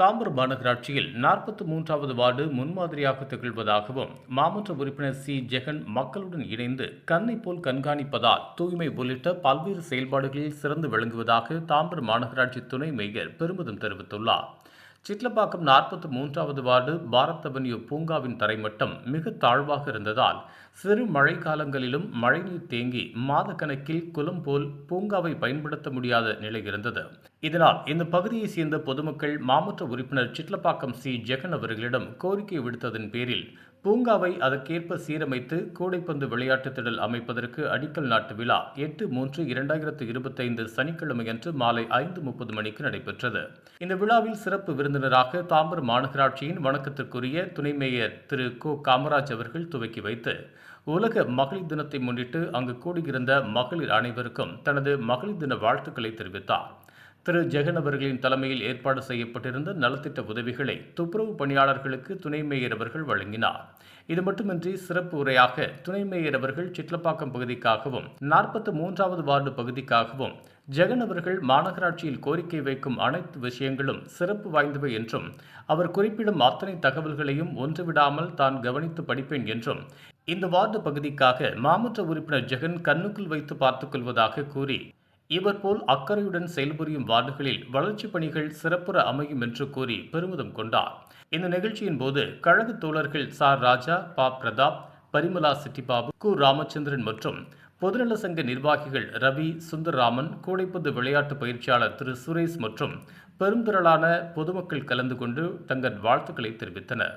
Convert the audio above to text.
தாம்பரம் மாநகராட்சியில் நாற்பத்தி மூன்றாவது வார்டு முன்மாதிரியாக திகழ்வதாகவும் மாமன்ற உறுப்பினர் சி. ஜெகன் மக்களுடன் இணைந்து கண்ணை போல் கண்காணிப்பதால் தூய்மை உள்ளிட்ட பல்வேறு செயல்பாடுகளில் சிறந்து விளங்குவதாக தாம்பரம் மாநகராட்சி துணை மேயர் பெருமிதம் தெரிவித்துள்ளார். சிட்லப்பாக்கம் நாற்பத்தி மூன்றாவது வார்டு பாரத் அவென்யூ பூங்காவின் தரைமட்டம் மிக தாழ்வாக இருந்ததால் சிறு மழை காலங்களிலும் மழைநீர் தேங்கி மாதக்கணக்கில் குளம் போல் பூங்காவை பயன்படுத்த முடியாத நிலை இருந்தது. இதனால் இந்த பகுதியை சேர்ந்த பொதுமக்கள் மாமற்ற உறுப்பினர் சிட்லப்பாக்கம் சி. ஜெகன் அவர்களிடம் கோரிக்கை விடுத்ததன் பேரில் பூங்காவை அதற்கேற்ப சீரமைத்து கூடைப்பந்து விளையாட்டு திடல் அமைப்பதற்கு அடிக்கல் நாட்டு விழா எட்டு மூன்று இரண்டாயிரத்து இருபத்தைந்து சனிக்கிழமையன்று மாலை ஐந்து முப்பது மணிக்கு நடைபெற்றது. இந்த விழாவில் சிறப்பு விருந்தினராக தாம்பரம் மாநகராட்சியின் வணக்கத்திற்குரிய துணை மேயர் திரு கோ. காமராஜ் அவர்கள் துவக்கி வைத்து உலக மகளிர் தினத்தை முன்னிட்டு அங்கு கூடியிருந்த மகளிர் அனைவருக்கும் தனது மகளிர் தின வாழ்த்துக்களை தெரிவித்தார். திரு ஜெகன் அவர்களின் தலைமையில் ஏற்பாடு செய்யப்பட்டிருந்த நலத்திட்ட உதவிகளை துப்புரவு பணியாளர்களுக்கு துணை மேயர் அவர்கள் வழங்கினார். இது மட்டுமின்றி சிறப்பு உரையாக துணை மேயர் அவர்கள் சிட்லப்பாக்கம் பகுதிக்காகவும் நாற்பத்தி மூன்றாவது வார்டு பகுதிக்காகவும் ஜெகன் அவர்கள் மாநகராட்சியில் கோரிக்கை வைக்கும் அனைத்து விஷயங்களும் சிறப்பு வாய்ந்தவை என்றும் அவர் குறிப்பிடும் அத்தனை தகவல்களையும் ஒன்றுவிடாமல் தான் கவனித்து படிப்பேன் என்றும் இந்த வார்டு பகுதிக்காக மாமன்ற உறுப்பினர் ஜெகன் கண்ணுக்குள் வைத்து பார்த்துக் கொள்வதாக கூறி இவர் போல் அக்கறையுடன் செயல்புரியும் வார்டுகளில் வளர்ச்சிப் பணிகள் சிறப்புற அமையும் என்று கூறி பெருமிதம் கொண்டார். இந்த நிகழ்ச்சியின் போது கழக தோழர்கள் சார் ராஜா பா. பிரதாப் பரிமலா சிட்டிபாபு கு. ராமச்சந்திரன் மற்றும் பொதுநல சங்க நிர்வாகிகள் ரவி சுந்தரராமன் கூடைப்பந்து விளையாட்டு பயிற்சியாளர் திரு. சுரேஷ் மற்றும் பெருந்திரளான பொதுமக்கள் கலந்து கொண்டு தங்கள் வாழ்த்துக்களை தெரிவித்தனர்.